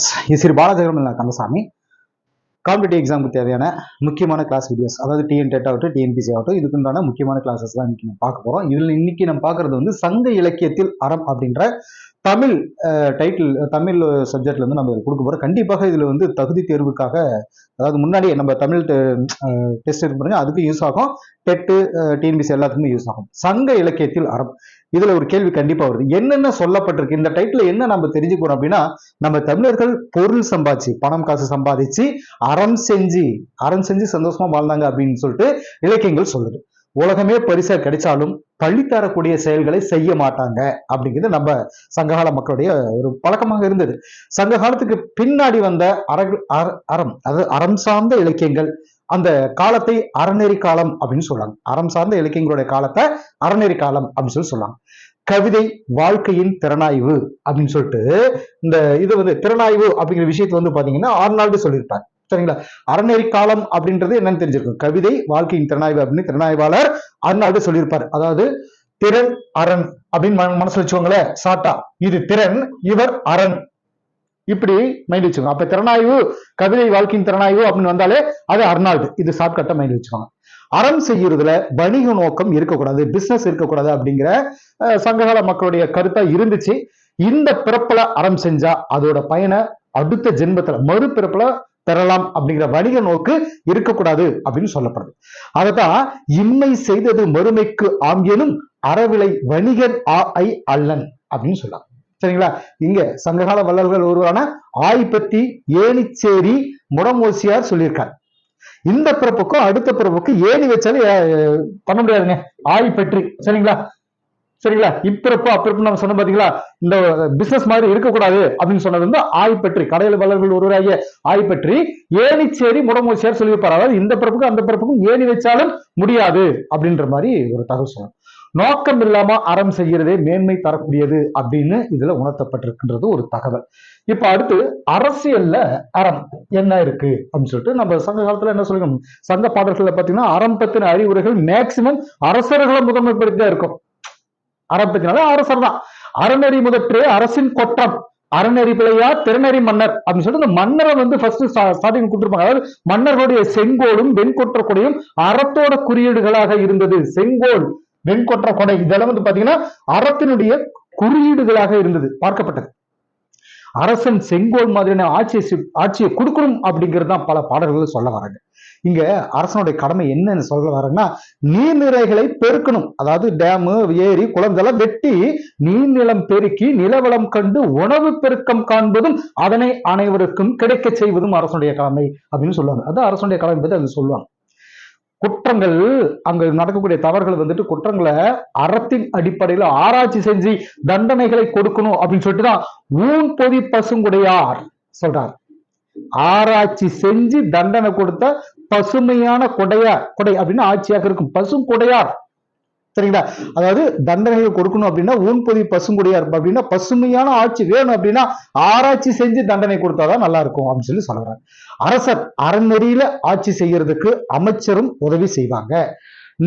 Friends இது Sri பாலஜெகரம் Kandasamy. Competitive எக்ஸாமுக்கு தேவையான முக்கியமான கிளாஸ் வீடியோஸ் அதாவது டிஎன் டெட் ஆகட்டும் T N P S C ஆகட்டும் இதுக்குண்டான முக்கியமான கிளாஸஸ் தான் இன்னைக்கு நம்ம பார்க்க போகிறோம் இதில் இன்னைக்கு நம்ம பாக்குறது வந்து சங்க இலக்கியத்தில் அறம் அப்படின்ற தமிழ் டைட்டில் தமிழ் சப்ஜெக்ட்ல இருந்து நம்ம கொடுக்க போகிறோம் கண்டிப்பாக இதில் வந்து தகுதி தேர்வுக்காக அதாவது முன்னாடியே நம்ம தமிழ் டெஸ்ட் இருக்கு பாருங்க அதுக்கு யூஸ் ஆகும். டெட்டு டிஎன்பிசி எல்லாத்துக்குமே யூஸ் ஆகும். சங்க இலக்கியத்தில் அறம். இதுல ஒரு கேள்வி கண்டிப்பா வருது. என்னென்ன சொல்லப்பட்டிருக்கு? இந்த டைட்டில் என்ன நம்ம தெரிஞ்சுக்கிறோம் அப்படின்னா நம்ம தமிழர்கள் பொருள் சம்பாதிச்சு பணம் காசு சம்பாதிச்சு அறம் செஞ்சு அறம் செஞ்சு சந்தோஷமா வாழ்ந்தாங்க அப்படின்னு சொல்லிட்டு இலக்கியங்கள் சொல்லுது. உலகமே பரிசா கிடைச்சாலும் பள்ளி தரக்கூடிய செயல்களை செய்ய மாட்டாங்க அப்படிங்கிறது நம்ம சங்ககால மக்களுடைய ஒரு பழக்கமாக இருந்தது. சங்க காலத்துக்கு பின்னாடி வந்த அற அற- அறம் அதாவது அறம் சார்ந்த இலக்கியங்கள் அந்த காலத்தை அறநெறி காலம் அப்படின்னு சொல்றாங்க. அறம் சார்ந்த இலக்கியங்களுடைய காலத்தை அறநெறி காலம் அப்படின்னு சொல்லி சொல்றாங்க கவிதை வாழ்க்கையின் திறனாய்வு அப்படின்னு சொல்லிட்டு இந்த இது வந்து திறனாய்வு அப்படிங்கிற விஷயத்துல வந்து பாத்தீங்கன்னா ஆர்னால்டு சொல்லியிருப்பார் சரிங்களா? அறநெறி காலம் அப்படின்றது என்னன்னு தெரிஞ்சிருக்கும். கவிதை வாழ்க்கையின் திறனாய்வு அப்படின்னு திறனாய்வாளர் அர்னால்டு சொல்லியிருப்பார். அதாவது திறன் அரண் அப்படின்னு மன- மனசுல வச்சுக்கோங்களேன் சாட்டா. இது திறன் இவர் அரண். இப்படி மைண்ட் வச்சுக்கோங்க. அப்ப திறனாய்வு கவிதை வாழ்க்கையின் திறனாய்வு அப்படின்னு வந்தாலே அது அர்னால்டு. இது ஷார்ட்கட்டா மைண்ட் வச்சுக்கோங்க. அறம் செய்யறதுல வணிக நோக்கம் இருக்கக்கூடாது பிசினஸ் இருக்கக்கூடாது அப்படிங்கிற சங்ககால மக்களுடைய கருத்தா இருந்துச்சு. இந்த பிறப்புல அறம் செஞ்சா அதோட பயனை அடுத்த ஜென்மத்துல மறுபிறப்புல பெறலாம் அப்படிங்கிற வணிக நோக்கு இருக்கக்கூடாது அப்படின்னு சொல்லப்படுது. அதத்தான் இம்மை செய்தது மறுமைக்கு ஆங்கியனும் அறவிலை வணிகன் ஆ ஐ அல்லன் அப்படின்னு சொல்லலாம் சரிங்களா? இங்க சங்ககால வள்ளல்கள் ஒருவரான ஆய்பத்தி ஏனிச்சேரி முடமோசியார் சொல்லியிருக்கார். இந்த பிறப்புக்கும் அடுத்த பிறப்புக்கும் ஏணி வச்சாலும் பண்ண முடியாதுங்க. ஆய் பெற்றி சரிங்களா? சரிங்களா? இப்பிறப்பு அப்பிறப்பு நம்ம சொன்ன பாத்தீங்களா? இந்த பிசினஸ் மாதிரி இருக்கக்கூடாது அப்படின்னு சொன்னது வந்து ஆய் கடையில் வல்லர்கள் ஒருவராகிய ஆய் ஏணிச்சேரி முடமோசியார் சொல்லியிருப்பார். அதாவது இந்த பிறப்புக்கும் அந்த பிறப்புக்கும் ஏணி வச்சாலும் முடியாது அப்படின்ற மாதிரி ஒரு தகவல் சொன்னார். நோக்கம் இல்லாம அறம் செய்யறதே மேன்மை தரக்கூடியது அப்படின்னு இதுல உணர்த்தப்பட்டிருக்கின்றது ஒரு தகவல். இப்ப அடுத்து அரசியல்ல அறம் என்ன இருக்கு அப்படின்னு சொல்லிட்டு நம்ம சங்க காலத்துல என்ன சொல்லுங்க சங்க பாடல்கள்ல பாத்தீங்கன்னா அறம் பத்தின அறிவுரைகள் மேக்சிமம் அரசர்களை முதன்மைப்படுத்தி தான் இருக்கும். அறம் பத்தினால அரசர் தான். அறநெறி முதற்றே அரசின் கொற்றம். அறநெறி பிழையா திறநெறி மன்னர் அப்படின்னு சொல்லிட்டு இந்த மன்னரை வந்து ஃபர்ஸ்ட் ஸ்டார்டிங் கொடுத்துருப்பாங்க. அதாவது மன்னர்களுடைய செங்கோலும் வெண்கொற்ற கொடையும் அறத்தோட குறியீடுகளாக இருந்தது. செங்கோல். வெண்கொற்ற கொடை. இதெல்லாம் வந்து பாத்தீங்கன்னா அறத்தினுடைய குறியீடுகளாக இருந்தது பார்க்கப்பட்டது. அரசன் செங்கோல் மாதிரியான ஆட்சியை ஆட்சியை கொடுக்கணும் அப்படிங்கிறது தான் பல பாடல்கள் சொல்ல வராங்க. இங்க அரசனுடைய கடமை என்னன்னு சொல்ல வராங்கன்னா நீர்நிலைகளை பெருக்கணும். அதாவது டேமு ஏரி குளம் இதெல்லாம் வெட்டி நீர்நிலம் பெருக்கி நிலவளம் கண்டு உணவு பெருக்கம் காண்பதும் அதனை அனைவருக்கும் கிடைக்க செய்வதும் அரசனுடைய கடமை அப்படின்னு சொல்லுவாங்க. அது அரசனுடைய கடமை பற்றி அது சொல்லுவாங்க. குற்றங்கள் அங்க நடக்கக்கூடிய தவறுகள் வந்துட்டு குற்றங்களை அறத்தின் அடிப்படையில ஆராய்ச்சி செஞ்சு தண்டனைகளை கொடுக்கணும் அப்படின்னு சொல்லிட்டு தான் ஊன் பொதி பசுங்குடையார் சொல்றார். ஆராய்ச்சி செஞ்சு தண்டனை கொடுத்த பசுமையான கொடையார் கொடை அப்படின்னு ஆட்சியாக இருக்கும் பசும் கொடையார் சரிங்களா? அதாவது தண்டனைகள் கொடுக்கணும் அப்படின்னா ஊன்பொதி பசுங்குடியார் அப்படின்னா பசுமையான ஆட்சி வேணும் அப்படின்னா ஆராய்ச்சி செஞ்சு தண்டனை கொடுத்தாதான் நல்லா இருக்கும் அப்படின்னு சொல்லி சொல்றாங்க அரசர் அறநெறியில ஆட்சி செய்யறதுக்கு அமைச்சரும் உதவி செய்வாங்க.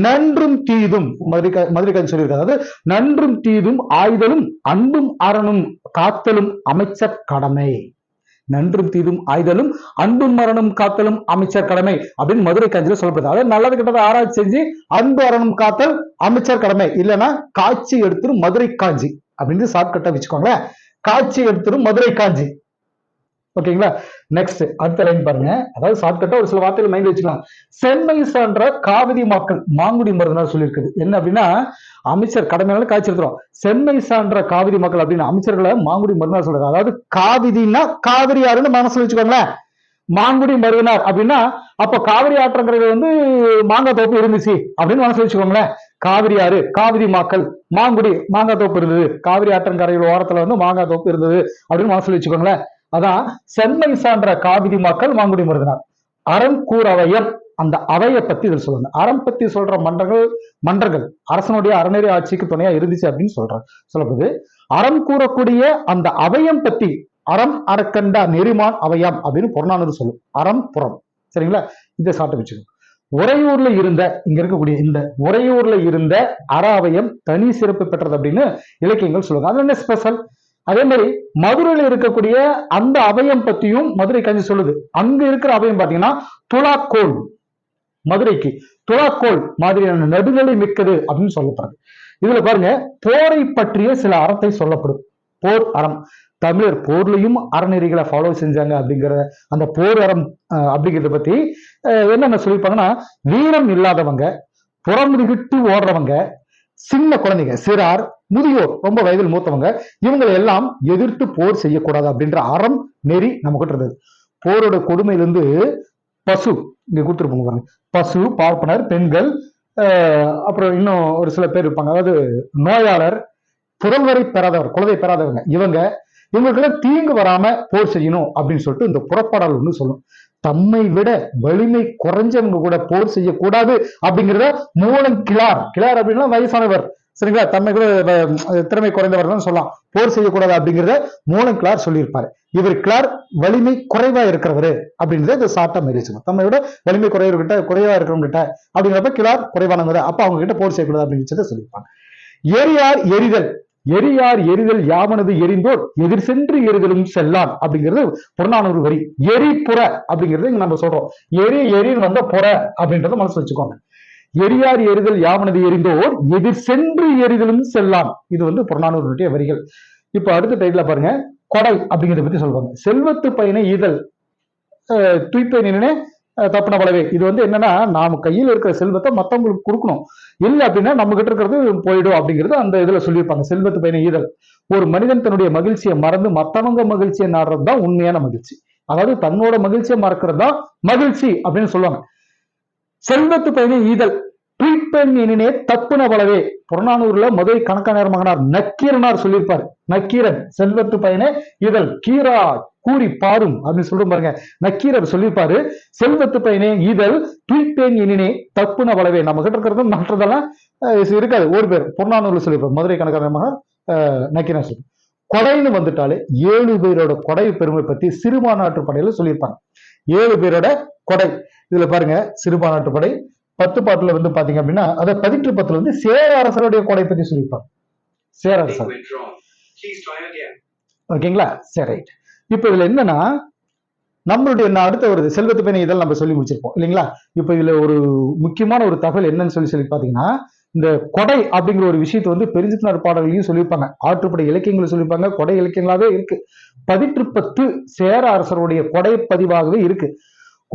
நன்றும் தீதும் மதுரை மதுரைக்காரன் சொல்லியிருக்காங்க அதாவது நன்றும் தீதும் ஆய்தலும் அன்பும் அறனும் காத்தலும் அமைச்சர் கடமை. நன்றும் தீதும் ஆய்தலும் அன்பும் மரணம் காத்தலும் அமைச்சர் கடமை அப்படின்னு மதுரை காஞ்சில சொல்லப்படுது. அதாவது நல்லது கிட்டதை ஆராய்ச்சி செஞ்சு அன்பு மரணம் காத்தல் அமைச்சர் கடமை. இல்லைன்னா காட்சி எடுத்துரும் மதுரை காஞ்சி அப்படின்னு ஷார்ட்கட்டா வச்சுக்கோங்களேன். காட்சி எடுத்துரும் மதுரை காஞ்சி. ஓகேங்களா நெக்ஸ்ட் அடுத்த லைன் பாருங்க. அதாவது ஷார்ட்கட்டா ஒரு சில வார்த்தைகள் மைண்ட் வச்சுக்கலாம். சென்னை சான்ற காவிரி மக்கள் மாங்குடி மருந்தனார் சொல்லியிருக்குது. என்ன அப்படின்னா அமைச்சர் கடமையால காய்ச்சிருக்கிறோம் எடுத்துரும். சென்னை சான்ற காவிரி மக்கள் அப்படின்னு அமைச்சர்களை மாங்குடி மருந்தனார் சொல்றாரு அதாவது காவிரின்னா காவிரி யாருன்னு மனசுல வச்சுக்கோங்களேன். மாங்குடி மருதனார் அப்படின்னா அப்ப காவிரி ஆற்றங்கரையில வந்து மாங்காய் தோப்பு இருந்துச்சு அப்படின்னு மனசு வச்சுக்கோங்களேன். காவிரி ஆறு காவிரி மாக்கள் மாங்குடி மாங்காய் தோப்பு இருந்தது. காவிரி ஆற்றங்கரையில் ஓரத்துல வந்து மாங்காய் தோப்பு இருந்தது அப்படின்னு மனசுல வச்சுக்கோங்களேன். அதான் சென்னை சான்ற காவிரி மக்கள் மாங்குடி மருதனார் அறம் கூறவையர் அந்த அவையை பத்தி இதில் சொல்லுங்க அறம் பத்தி சொல்ற மன்றங்கள் மன்றங்கள். அரசனுடைய அறநெறி ஆட்சிக்கு துணையா இருந்துச்சு அப்படின்னு சொல்ற சொல்லப்படுது அறம் கூறக்கூடிய அந்த அவையம் பத்தி அறம் அறக்கண்டா நெறிமான் அவையாம் அப்படின்னு புறநானூறு சொல்லும். அறம் புறம். சரிங்களா? இதை சாட்ட வச்சுக்கணும். உறையூர்ல இருந்த இங்க இருக்கக்கூடிய இந்த உறையூர்ல இருந்த அற அவையம் தனி சிறப்பு பெற்றது அப்படின்னு இலக்கியங்கள் சொல்லுவாங்க. அது என்ன ஸ்பெஷல் அதே மாதிரி மதுரையில இருக்கக்கூடிய அந்த அபயம் பத்தியும் மதுரை கஞ்சி சொல்லுது. அங்க இருக்கிற அபயம் பாத்தீங்கன்னா துளாக்கோள் மதுரைக்கு துளாக்கோள் மாதிரியான நடுநிலை மிக்கது அப்படின்னு சொல்லப்படுது. இதுல பாருங்க போரை பற்றிய சில அறத்தை சொல்லப்படும். போர் அறம். தமிழர் போர்லயும் அறநெறிகளை ஃபாலோ செஞ்சாங்க அப்படிங்கிற அந்த போர் அறம் அப்படிங்கிறத பத்தி என்னென்ன சொல்லியிருப்பாங்கன்னா வீரம் இல்லாதவங்க புறமுதுகிட்டு ஓடுறவங்க சின்ன குழந்தைங்க சிறார் முதியோர் ரொம்ப வயதில் மூத்தவங்க இவங்களை எல்லாம் எதிர்த்து போர் செய்யக்கூடாது அப்படின்ற அறம் நெறி நம்ம கிட்ட இருந்தது. போரோட கொடுமையிலிருந்து பசு இங்க கொடுத்துருப்பாங்க பாருங்க. பசு பார்ப்பனர் பெண்கள் ஆஹ் அப்புறம் இன்னும் ஒரு சில பேர் இருப்பாங்க. அதாவது நோயாளர் புதல்வரை பெறாதவர் குழந்தை பெறாதவங்க இவங்க இவங்களுக்கெல்லாம் தீங்கு வராம போர் செய்யணும் அப்படின்னு சொல்லிட்டு இந்த புறப்பாடல் ஒன்று சொல்லும். தம்மை விட வலிமை குறைஞ்சவங்க கூட போர் செய்யக்கூடாது அப்படிங்கிறத மூலம் கிளார் கிளார் அப்படின்னா வயசானவர். சரிங்களா? தம்மை கூட திறமை குறைந்தவர் தான் சொல்லலாம். போர் செய்யக்கூடாது அப்படிங்கிறத மூலம் கிளார் சொல்லியிருப்பாரு. இவர் கிளார் வலிமை குறைவா இருக்கிறவரு அப்படின்றத இந்த சாட்டா மெரிச்சுங்க தம்மை விட வலிமை குறைவர்கிட்ட குறைவா இருக்கிறவங்க கிட்ட அப்படிங்கிறப்ப கிளார் குறைவானவங்க அப்ப அவங்க கிட்ட போர் செய்யக்கூடாது அப்படிங்கிறத சொல்லியிருப்பாங்க. எரியார் எரிதல். எரியார் எரிதல் யாவனது எரிந்தோர் எதிர் சென்று எரிதலும் செல்லான் அப்படிங்கிறது புறநானூறு வரி. எரிபுற அப்படிங்கிறது நம்ம சொல்றோம். எரி எரின்னு வந்த புற அப்படின்றத மனசு வச்சுக்கோங்க. எரியார் எரிதல் யாவனது எரிந்தோர்? எதிர் சென்று எரிதலும் செல்லாம். இது வந்து புறநானூறுடைய வரிகள். இப்ப அடுத்த டைட்டில் பாருங்க. கொடை அப்படிங்கிறத பத்தி சொல்லுவாங்க செல்வத்து பயனை ஈதல். அஹ், துய்ப்பை நின்று தப்புன பலவே. இது வந்து என்னன்னா நாம கையில் இருக்கிற செல்வத்தை மத்தவங்களுக்கு கொடுக்கணும். இல்ல அப்படின்னா நம்ம கிட்ட இருக்கிறது போயிடும் அப்படிங்கிறது அந்த இதுல சொல்லியிருப்பாங்க. செல்வத்து பயனை ஈதல். ஒரு மனிதன் தன்னுடைய மகிழ்ச்சியை மறந்து மத்தவங்க மகிழ்ச்சியை நாடுறது தான் உண்மையான மகிழ்ச்சி. அதாவது தன்னோட மகிழ்ச்சியை மறக்கிறது தான் மகிழ்ச்சி அப்படின்னு சொல்லுவாங்க. செல்வத்து பயனை ஈதல். துய்ப்பெண் எனினே தப்புன பலவே. புறநானூர்ல மதுரை கணக்கானர் மகனார் நக்கீரனார் சொல்லியிருப்பார். நக்கீரன் செல்வத்து பயனே இதழ் கீரா கூறி பாரும் அப்படின்னு சொல்ற பாருங்க. நக்கீரர் சொல்லியிருப்பாரு. செல்வத்து பயனே இதழ் துய்ப்பேன் எனினே தப்புன பலவே. நம்ம கிட்ட இருக்கிறது மற்றதெல்லாம் இருக்காது. ஒரு பேர். புறநானூர்ல சொல்லியிருப்பார். மதுரை கணக்கானர் மகன் நக்கீரன் சொல்லி கொடைன்னு வந்துட்டாலே ஏழு பேரோட கொடை பெருமை பத்தி சிறுபான்நாட்டு படையில சொல்லியிருப்பாங்க. ஏழு பேரோட கொடை. இதுல பாருங்க சிறுபான்நாட்டு படை. பத்து பாட்டுல வந்து பாத்தீங்க அப்படின்னா அதை பதிற்று பத்துல வந்து சேர அரசருடைய கொடை பத்தி சொல்லியிருப்பாங்க. சேர அரசர். ஓகேங்களா சரி ரைட் இப்போ இதுல என்னன்னா நம்மளுடைய அடுத்த ஒரு செல்வத்து பயணம் இதெல்லாம் நம்ம சொல்லி முடிச்சிருப்போம். இல்லைங்களா? இப்போ இதுல ஒரு முக்கியமான ஒரு தகவல் என்னன்னு சொல்லி சொல்லி பாத்தீங்கன்னா இந்த கொடை அப்படிங்கிற ஒரு விஷயத்தை வந்து பெருஞ்சித்தினார் பாடல்களையும் சொல்லியிருப்பாங்க. ஆற்றுப்படை இலக்கியங்களை சொல்லியிருப்பாங்க. கொடை இலக்கியங்களாகவே இருக்கு. பதிற்றுப்பத்து சேர அரசருடைய கொடை பதிவாகவே இருக்கு.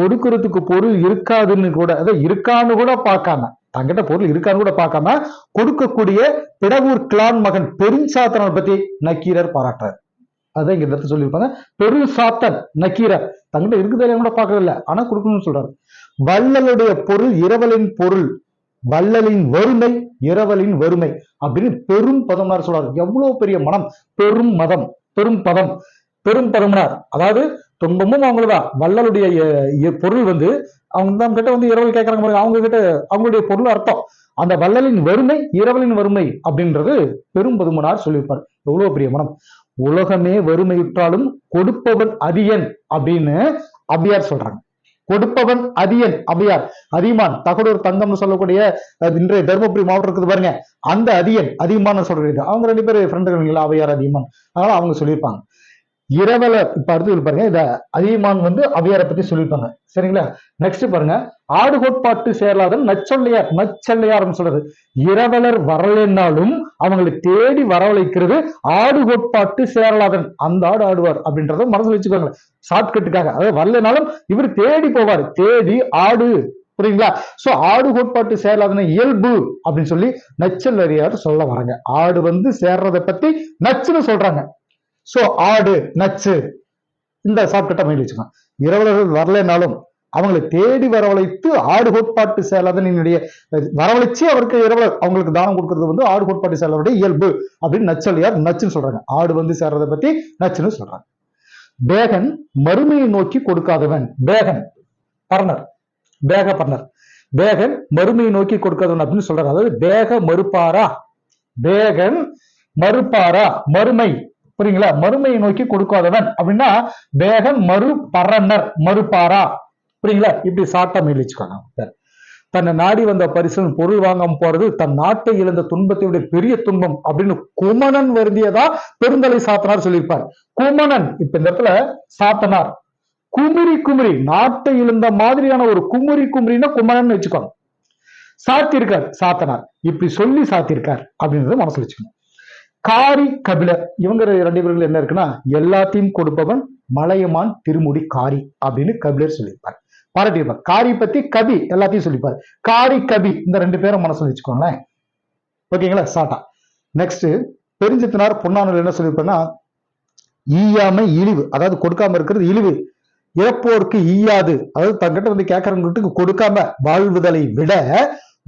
கொடுக்கறதுக்கு பொருள் இருக்காதுன்னு கூட அதான் இருக்கான்னு கூட பார்க்காம தங்கிட்ட பொருள் இருக்கான்னு கூட பார்க்காம கொடுக்கக்கூடிய பிடவூர் கிளான் மகன் பெருஞ்சாத்தனை பத்தி நக்கீரர் பாராட்டுறார். அதான் இங்க இடத்துல சொல்லியிருப்பாங்க. பெருசாத்தன் நக்கீரர். தங்கிட்ட இருக்குதே கூட பார்க்கறது ஆனா கொடுக்கணும்னு சொல்றாரு. வள்ளலுடைய பொருள் இரவலின் பொருள். வள்ளலின் வறுமை இரவலின் வறுமை அப்படின்னு பெரும் பதம்னார் சொல்றாரு. எவ்வளவு பெரிய மனம்? பெரும் மதம் பெரும் பதம். பெரும் பதம்னார். அதாவது துன்பமும் அவங்களதான். வள்ளலுடைய பொருள் வந்து அவங்க நம்ம கிட்ட வந்து இரவல் கேட்கறாங்க பாருங்க. அவங்க கிட்ட அவங்களுடைய பொருள் அர்த்தம். அந்த வள்ளலின் வறுமை இரவலின் வறுமை அப்படின்றது பெரும் பதுமனார் சொல்லியிருப்பார். எவ்வளவு பெரிய மனம்? உலகமே வறுமையுற்றாலும் கொடுப்பவன் அதியன் அப்படின்னு அபியார் சொல்றாங்க. கொடுப்பவன் அதியன் அபியார் அதிமான் தகடூர் தங்கம்னு சொல்லக்கூடிய இன்றைய தருமபுரி மாவட்டம் இருக்குது பாருங்க. அந்த அதியன் அதிகமான சொல்றது. அவங்க ரெண்டு பேரும் ஃப்ரெண்டுகள் அவையார் அதியமான் அதனால அவங்க சொல்லியிருப்பாங்க. இரவல இப்ப அடுத்து பாருங்க இத அதிகமான் வந்து அவையாரை பத்தி சொல்லியிருப்பாங்க சரிங்களா? நெக்ஸ்ட் பாருங்க ஆடு கோட்பாட்டு சேரலாதன் நச்சொல்லையார் நச்சொல்லையார்னு சொல்றது. இரவலர் வரலைன்னாலும் அவங்களை தேடி வரவழைக்கிறது ஆடு கோட்பாட்டு சேரலாதன் அந்த ஆடு ஆடுவார் அப்படின்றத மனசுல வச்சுக்கோங்க ஷார்ட்கட்டுக்காக அதாவது வரலைனாலும் இவர் தேடி போவார். தேடி ஆடு. புரியுங்களா? சோ ஆடு கோட்பாட்டு சேரலாதன இயல்பு அப்படின்னு சொல்லி நச்சல்லறியார் சொல்ல வராங்க. ஆடு வந்து சேர்றதை பத்தி நச்சுன்னு சொல்றாங்க. ஸோ ஆடு நச்சு இந்த ஷார்ட்கட்டை மயில் வச்சுக்கலாம் இரவலர்கள் வரலைனாலும் அவங்களை தேடி வரவழைத்து ஆடு கோட்பாட்டு செயலாளனுடைய வரவழைச்சு அவருக்கு இரவலர் அவங்களுக்கு தானம் கொடுக்கறது வந்து ஆடு கோட்பாட்டு செயலருடைய இயல்பு அப்படின்னு நச்சலியார் நச்சுன்னு சொல்றாங்க. ஆடு வந்து சேர்றதை பத்தி நச்சுன்னு சொல்றாங்க. பேகன் மறுமையை நோக்கி கொடுக்காதவன் பேகன் பர்னர் பேக பர்னர் பேகன் மறுமையை நோக்கி கொடுக்காதவன் அப்படின்னு சொல்றாங்க. அதாவது பேக மறுப்பாரா? பேகன் மறுப்பாரா? மறுமை. புரியுங்களா? மறுமையை நோக்கி கொடுக்காதவன் அப்படின்னா பேகன் மறு பரணர் மறுபாரா புரியுங்களா? இப்படி சாட்டா மேல் வச்சுக்கோங்க தன்னை நாடி வந்த பரிசன் பொருள் வாங்காம போறது தன் நாட்டை இழந்த துன்பத்தை பெரிய துன்பம் அப்படின்னு குமணன் வருந்தியதா பெருந்தலை சாத்தனார் சொல்லியிருப்பார். குமணன் இப்ப இந்த இடத்துல சாத்தனார். குமுறி குமுறி நாட்டை இழந்த மாதிரியான ஒரு குமுறி குமுறின்னா குமணன் வச்சுக்கோங்க. சாத்தியிருக்கார் சாத்தனார். இப்படி சொல்லி சாத்தியிருக்கார் அப்படின்றத மனசுல வச்சுக்கணும். காரி கபிலர் இவங்க ரெண்டு பேர்கள் என்ன இருக்குன்னா எல்லாத்தையும் கொடுப்பவன் மலையமான் திருமுடி காரி அப்படின்னு கபிலர் சொல்லியிருப்பார். பாராட்டியிருப்பார் காரி பத்தி கபி எல்லாத்தையும் சொல்லிப்பார் காரி கபி இந்த ரெண்டு பேரும் மனசுல வச்சுக்கோங்களேன். ஓகேங்களா? சாட்டா. நெக்ஸ்ட் பெருஞ்சத்தினார் பொன்னானூர் என்ன சொல்லியிருப்பேன்னா ஈயாமை இழிவு. அதாவது கொடுக்காம இருக்கிறது இழிவு. இறப்போருக்கு ஈயாது. அதாவது தங்கிட்ட வந்து கேட்கறவங்களுக்கு கொடுக்காம வாழ்வுதலை விட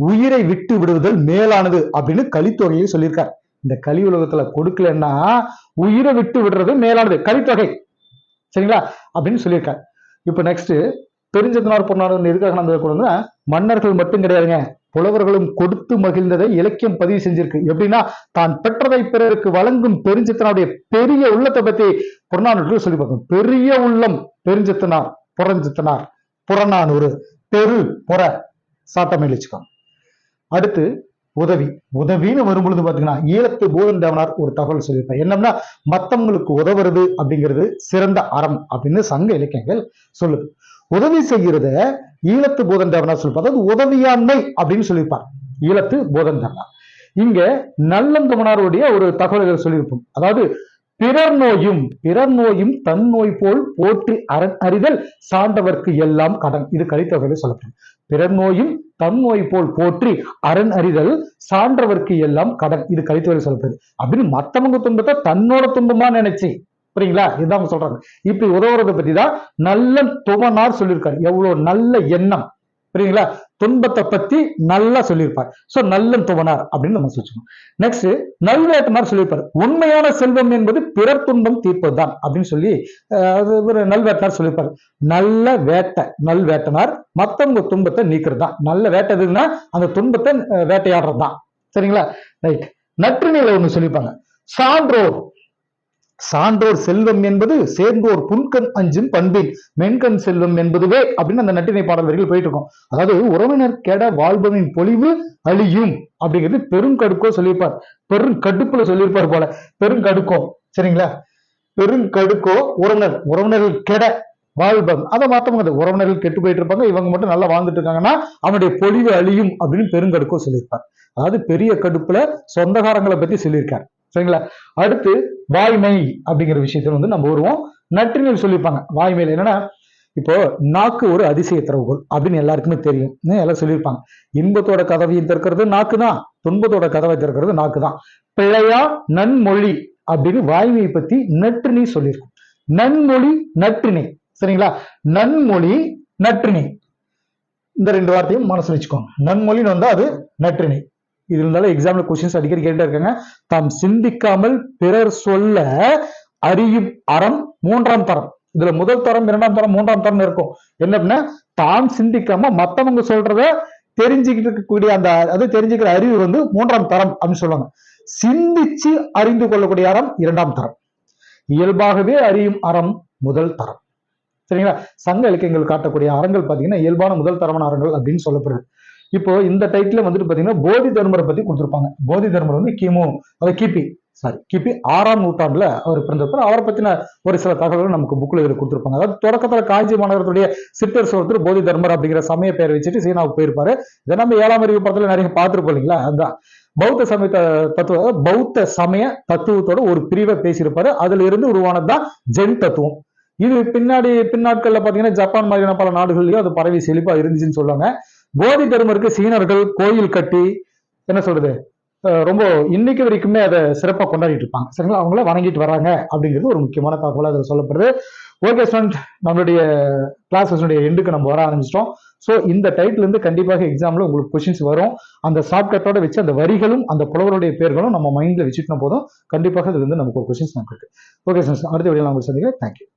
உயிரை விட்டு விடுவதல் மேலானது அப்படின்னு கலித்தொகையை சொல்லியிருக்கார். இந்த கலி உலகத்துல கொடுக்கலன்னா உயிரை விட்டு விடுறது மேலானது. கலித்தொகை. சரிங்களா? அப்படின்னு சொல்லியிருக்காரு. இப்போ நெக்ஸ்ட் பெருஞ்சத்தினார் பொன்னாளர் எதுக்காக நம்ம கொடுங்க மன்னர்கள் மட்டும் கிடையாதுங்க. புலவர்களும் கொடுத்து மகிழ்ந்ததை இலக்கியம் பதிவு செஞ்சிருக்கு. எப்படின்னா தான் பெற்றதை பிறருக்கு வழங்கும் பெருஞ்சித்தனாருடைய பெரிய உள்ளத்தை பத்தி புறநானூற்று சொல்லி பார்க்கணும். பெரிய உள்ளம் பெருஞ்சித்தனார் புறஞ்சித்தனார் புறநானூறு பெரு புற. சாட்டமே வச்சுக்கோங்க. அடுத்து உதவி. உதவின்னு வரும்பொழுது பாத்தீங்கன்னா ஈழத்து பூதன் ஒரு தகவல் சொல்லியிருப்பார். என்னன்னா மத்தவங்களுக்கு உதவுறது அப்படிங்கிறது சிறந்த அறம் அப்படின்னு சங்க இலக்கியங்கள் சொல்லுது. உதவி செய்கிறத ஈழத்து பூதன் தேவனார் அதாவது உதவியாண்மை அப்படின்னு சொல்லியிருப்பார். ஈழத்து பூதன் இங்க நல்லந்தமனாருடைய ஒரு தகவல்கள் சொல்லியிருப்போம். அதாவது பிறர் நோயும் பிறர் நோயும் தன் நோய் போல் போற்றி அரண் அறிதல் சான்றவர்க்கு எல்லாம் கடன். இது கலித்தொகையில் சொல்லப்படும். பிறர் நோயும் தன் நோய் போல் போற்றி அரண் அறிதல் சான்றவர்க்கு எல்லாம் கடன். இது கலித்தொகையில் சொல்றது அப்படின்னு மத்தவங்க துன்பத்தை தன்னோட துன்பமா நினைச்சு. புரியுங்களா? இதுதான் அவங்க சொல்றாங்க. இப்படி உதவுறதை பத்தி தான் நல்ல துவனார் சொல்லியிருக்காரு. எவ்வளவு நல்ல எண்ணம். புரியுங்களா துன்பத்தை பத்தி நல்லா சொல்லியிருப்பார். சோ நல்ல துவனார் அப்படின்னு நம்ம சொல்லிக்கணும் நெக்ஸ்ட் நல்வேட்டனார் சொல்லியிருப்பார். உண்மையான செல்வம் என்பது பிறர் துன்பம் தீர்ப்பது தான் அப்படின்னு சொல்லி அது ஒரு நல்வேட்டனார் சொல்லியிருப்பார். நல்ல வேட்டை நல்வேட்டனார் மத்தவங்க துன்பத்தை நீக்கிறது தான் நல்ல வேட்டை எதுன்னா அந்த துன்பத்தை வேட்டையாடுறது தான் சரிங்களா? ரைட் நற்றினியில ஒண்ணு சொல்லியிருப்பாங்க. சான்றோர் சான்றோர் செல்வம் என்பது சேர்ந்தோர் புன்கண் அஞ்சும் பண்பின் மென்கண் செல்வம் என்பதுவே அப்படின்னு அந்த நட்டினை பாடல் வரிகள் போயிட்டு இருக்கும் அதாவது உறவினர் கெட வாழ்பவனின் பொலிவு அழியும் அப்படிங்கிறது பெருங்கடுக்கோ சொல்லியிருப்பார். பெருங்கடுப்புல சொல்லியிருப்பார் போல. பெருங்கடுக்கோ சரிங்களா? பெருங்கடுக்கோ உறவினர். உறவினர்கள் கெட வாழ்பவன். அதை மாத்தவங்க உறவினர்கள் கெட்டு போயிட்டு இருப்பாங்க இவங்க மட்டும் நல்லா வாழ்ந்துட்டு இருக்காங்கன்னா அவனுடைய பொலிவு அழியும் அப்படின்னு பெருங்கடுக்கோ சொல்லியிருப்பார். அதாவது பெரிய கடுப்புல சொந்தகாரங்களை பத்தி சொல்லியிருக்காரு. சரிங்களா? அடுத்து வாய்மை அப்படிங்கிற விஷயத்துல வந்து நம்ம வருவோம். நற்றினர் சொல்லியிருப்பாங்க. வாய்மையில் என்னன்னா இப்போ நாக்கு ஒரு அதிசய திறவுகோல் அப்படின்னு எல்லாருக்குமே தெரியும். எல்லாம் சொல்லியிருப்பாங்க. இன்பத்தோட கதவையும் திறக்கிறது நாக்கு தான் துன்பத்தோட கதவை திறக்கிறது நாக்கு தான் பிழையா நன்மொழி அப்படின்னு வாய்மையை பத்தி நற்றினி சொல்லியிருக்கும். நன்மொழி நற்றினை. சரிங்களா? நன்மொழி நற்றினை. இந்த ரெண்டு வார்த்தையும் மனசு வச்சுக்கோங்க. நன்மொழின்னு வந்தா அது நற்றினை. இது இருந்தாலும் எக்ஸாம்ல கொஸ்டின்ஸ் அடிக்கடி கேட்டுட்டே இருக்காங்க. தாம் சிந்திக்காமல் பிறர் சொல்ல அறியும் அறம் மூன்றாம் தரம். இதுல முதல் தரம் இரண்டாம் தரம் மூன்றாம் தரம் இருக்கும். என்ன அப்படின்னா தான் சிந்திக்காம மத்தவங்க சொல்றத தெரிஞ்சுக்கிட்டு இருக்கக்கூடிய அந்த அது தெரிஞ்சுக்கிற அறிவு வந்து மூன்றாம் தரம் அப்படின்னு சொல்லுவாங்க. சிந்திச்சு அறிந்து கொள்ளக்கூடிய அறம் இரண்டாம் தரம். இயல்பாகவே அறியும் அறம் முதல் தரம். சரிங்களா? சங்க இலக்கியங்கள் காட்டக்கூடிய அறங்கள் பாத்தீங்கன்னா இயல்பான முதல் தரமான அறங்கள் அப்படின்னு சொல்லப்படுது. இப்போ இந்த டைட்டில் வந்துட்டு பாத்தீங்கன்னா போதி தர்மரை பத்தி கொடுத்துருப்பாங்க. போதி தர்மர் வந்து கிமு அதாவது கிபி சாரி கிபி ஆறாம் நூற்றாண்டுல அவர் பிறந்திருப்பார். அவரை பத்தின ஒரு சில தகவல்கள் நமக்கு புக்ல இதில் கொடுத்திருப்பாங்க. அதாவது தொடக்கத்துல காஞ்சி மாநகரத்துடைய சித்தர் ஒருத்தர் போதி தர்மர் அப்படிங்கிற சமய பெயரை வச்சுட்டு சீனாவுக்கு போயிருப்பாரு. இதை நம்ம ஏழாம் அறிவு படத்துல நிறைய பார்த்துருப்போம் இல்லைங்களா? அதுதான் பௌத்த சமய தத்துவ பௌத்த சமய தத்துவத்தோட ஒரு பிரிவை பேசியிருப்பாரு. அதுல இருந்து உருவானதுதான் ஜென் தத்துவம். இது பின்னாடி பின்னாட்கள்ல பாத்தீங்கன்னா ஜப்பான் மாதிரியான பல நாடுகள்லயும் அது பரவி செழிப்பா இருந்துச்சுன்னு சொல்லுவாங்க. போதி தர்மருக்கு சீனர்கள் கோயில் கட்டி என்ன சொல்றது ரொம்ப இன்னைக்கு வரைக்குமே அதை சிறப்பாக கொண்டாடிட்டு இருப்பாங்க. சரிங்களா? அவங்கள வணங்கிட்டு வராங்க அப்படிங்கிறது ஒரு முக்கியமான தகவல் அதில் சொல்லப்படுது. ஓகே ஸ்டூடெண்ட் நம்மளுடைய கிளாஸஸுடைய எண்டுக்கு நம்ம வர ஆரம்பிச்சிட்டோம். ஸோ இந்த டைட்டில் இருந்து கண்டிப்பாக எக்ஸாம்ல உங்களுக்கு கொஷின்ஸ் வரும். அந்த ஷார்ட்கட்டோட வச்சு அந்த வரிகளும் அந்த புலவருடைய பேர்களும் நம்ம மைண்ட்ல வச்சுட்டோம் போதும் கண்டிப்பாக இதுல இருந்து நமக்கு ஒரு கொஷின்ஸ் நமக்கு இருக்கு. ஓகே சார் அடுத்த வழியில் நான் உங்களுக்கு சந்திக்கிறேன். தேங்க்யூ